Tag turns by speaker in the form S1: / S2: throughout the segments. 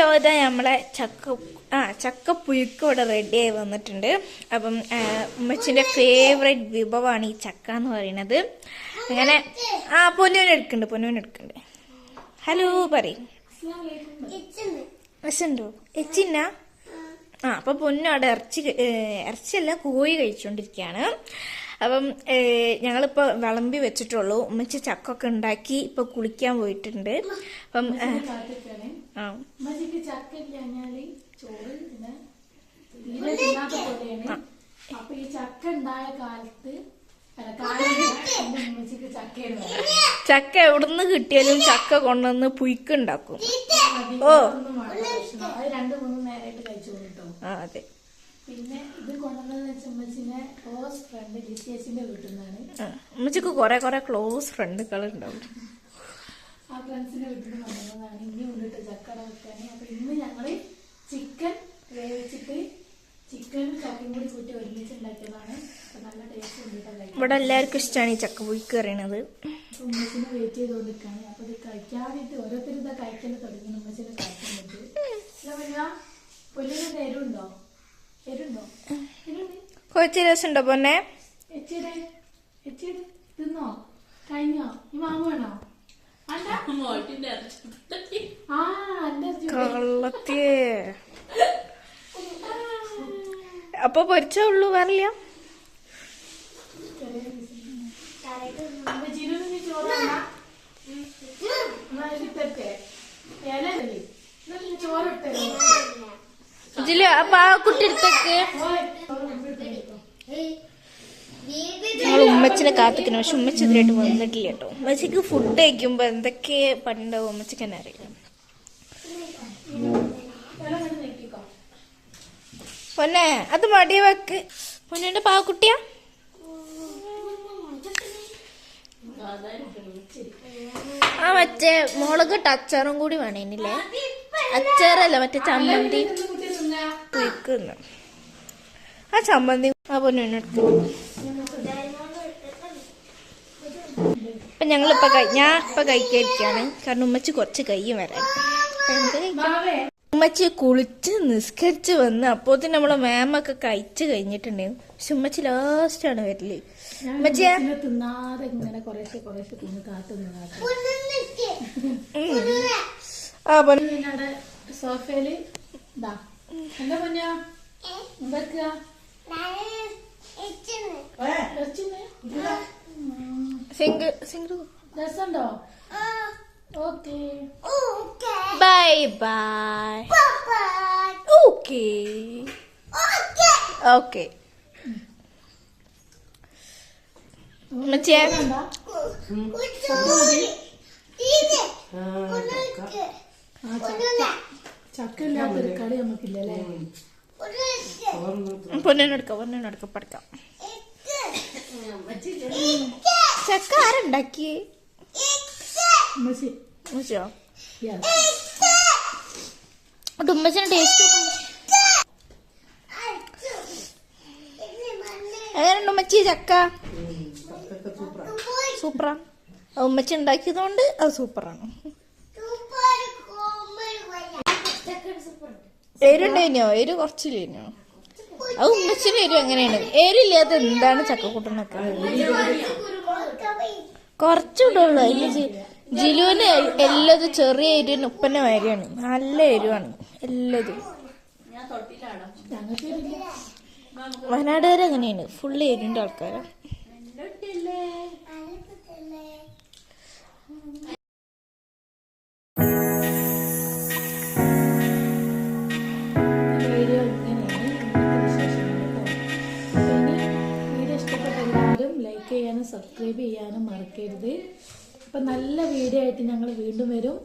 S1: Hello ഇതാ നമ്മളെ ചക്ക ആ ചക്ക പുഴുക്ക് ഇവിടെ ആയി വന്നിട്ടുണ്ട്. അപ്പം ഉമ്മച്ചിന്റെ ഫേവറേറ്റ് വിഭവമാണ് ഈ ചക്ക എന്ന് പറയുന്നത്. അങ്ങനെ ആ പൊന്നുവിന് എടുക്കുന്നുണ്ട് പൊന്നുവിന് എടുക്കുന്നുണ്ട് ഹലോ പറയും. വിശണ്ടോ എച്ചിന്ന ആ അപ്പൊ പൊന്നു അവിടെ ഇറച്ചി ഇറച്ചിയല്ല കോഴി കഴിച്ചുകൊണ്ടിരിക്കുകയാണ് അപ്പം ഞങ്ങളിപ്പോൾ ഞങ്ങളിപ്പോ വിളമ്പി വെച്ചിട്ടുള്ളൂ. ഉമ്മച്ചി ചക്കൊക്കെ ഉണ്ടാക്കി ഇപ്പൊ കുളിക്കാൻ പോയിട്ടുണ്ട്. അപ്പം
S2: ചക്ക
S1: എവിടുന്ന് കിട്ടിയാലും ചക്ക കൊണ്ടുവന്ന് പുയ്ക്കുണ്ടാക്കും ഓ. ആ അതെ. ഉമ്മച്ചിക്ക് കുറെ കുറെ ക്ലോസ് ഫ്രണ്ടുകൾ ഉണ്ടാവും
S2: ആ ഫ്രണ്ട്സിന്റെ വീട്ടിൽ വന്നതാണ് ഇനി കൊണ്ടിട്ട് ചക്കട വെക്കാന്. അപ്പൊ ഇന്ന് ഞങ്ങൾ ചിക്കൻ വേവിച്ചിട്ട് ചിക്കൻ ചക്കയും കൂടി കൂട്ടി ഒരുമിച്ച് ഉണ്ടാക്കിയതാണ് അപ്പൊ നല്ല ടേസ്റ്റ് കൊണ്ടിട്ടാണ് കഴിക്കാൻ
S1: ഇവിടെ എല്ലാവർക്കും ഇഷ്ടമാണ് ഈ ചക്ക പുയ്ക്ക് അറിയണത്
S2: അപ്പൊ ഉമ്മച്ചിനെ വെയിറ്റ് ചെയ്തുകൊണ്ടിരിക്കാണ് അപ്പൊ ഇത് കഴിക്കാൻ വേണ്ടി ഓരോരുത്തരും ഇതാ കഴിക്കാൻ തുടങ്ങി. ഉമ്മച്ചിനെ കഴിക്കാൻ വേണ്ടി പൊല്ലിന് എരുണ്ടോ എരുണ്ടോ എരുണ്ട്
S1: കുറച്ച് രസമുണ്ടോ പൊന്നെ?
S2: കൊള്ളത്തിയേ എച്ചിടെ തിന്നോ? കഴിഞ്ഞോ? ഈ മാമ വേണോ?
S1: അപ്പൊ പൊരിച്ചേ ഉള്ളൂ വരില്ല ഉമ്മച്ചിനെ കാത്തിക്കണം പക്ഷെ ഉമ്മച്ചി ഇതിലായിട്ട് വന്നിട്ടില്ല കേട്ടോ. ഉമ്മച്ചിക്ക് ഫുഡ് കഴിക്കുമ്പോ എന്തൊക്കെ പണ്ടുണ്ടാവും ഉമ്മച്ചിക്ക് തന്നെ അറിയാം. പൊന്നെ അത് മടി വെക്ക് പൊന്നെ പാവക്കുട്ടിയാ ആ മറ്റേ മുളക് ടച്ചറും കൂടി വേണേനില്ലേ? അച്ചാറല്ല മറ്റേ ചമ്മന്തി. പുയ്ക്കുന്നു ആ ചമ്മന്തി ആ പൊന്നിനെടുത്ത് അപ്പൊ ഞങ്ങളിപ്പൊ കഴി- ഞാൻ ഇപ്പൊ കഴിക്കാതിരിക്കാണ് കാരണം ഉമ്മച്ച് കുറച്ച് കയ്യും വരാൻ. അപ്പൊ ഉമ്മച്ചി കുളിച്ച് നിസ്കരിച്ച് വന്ന് അപ്പോത്തിന് നമ്മളെ മാമൊക്കെ കഴിച്ച് കഴിഞ്ഞിട്ടുണ്ടായിരുന്നു പക്ഷെ ഉമ്മച്ചി ലാസ്റ്റ് ആണ് വരൽ.
S2: ഉമ്മച്ചിയാ
S1: ഉമ്മച്ചിയെ?
S2: ഉമ്മച്ചിനെ തിന്നാതെ ഇങ്ങനെ കുറേശ്ശെ കുറേശ്ശെ തിന്ന് കാത്തു നിന്ന്
S1: ആ പൊന്നു
S2: പിന്നെ അവിടെ സോഫയിൽ ഇതാ. എന്താ പൊന്നാ
S1: single
S2: രസമുണ്ടോ okay
S1: bye bye okay okay മച്ചേ
S2: എന്താ ആ ചക്ക ഇല്ലാത്തൊരു കളി നമുക്കില്ലല്ലേ?
S1: പൊന്നിനെടുക്കാം പൊന്നിനെടുക്കാം പഠിക്കാം ചക്ക ആരുണ്ടാക്കി? ഉമ്മച്ചിന് ടേസ്റ്റ് എങ്ങനെയുണ്ട് ഉമ്മച്ചി ചക്ക? സൂപ്പറാ. ഉമ്മച്ചി ഉമ്മച്ചി ഉണ്ടാക്കിയതുകൊണ്ട് അത് സൂപ്പറാണ്. എരുണ്ടേനോ? എരു കുറച്ചില്ലേനോ? അത് ഉമ്മച്ചിന് എരു എങ്ങനെയാണ്? എരില്ലാതെ എന്താണ് ചക്കക്കൂട്ടനൊക്കെ കുറച്ചിടുള്ളൂ അതിന് ജിലുവിന് എല്ലാതും ചെറിയ എരിവിന് ഉപ്പന്ന വാരിയാണ് നല്ല എരിവാണ്. എല്ലാതും. വരെ അങ്ങനെയാണ് ഫുള്ള് എരിവിന്റെ ആൾക്കാരാ.
S2: ചെയ്യാനും സബ്സ്ക്രൈബ് ചെയ്യാനും മറക്കരുത്. അപ്പം നല്ല വീഡിയോ ആയിട്ട് ഞങ്ങൾ വീണ്ടും വരും.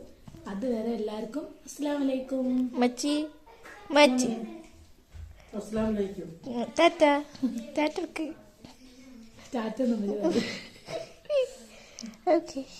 S2: അതുവരെ എല്ലാവർക്കും അസ്സാം വലൈക്കും
S1: മച്ചി മച്ചി. അസ്സാം ടാറ്റ ടാറ്റ
S2: ടാറ്റ ഒന്നും
S1: ഓക്കെ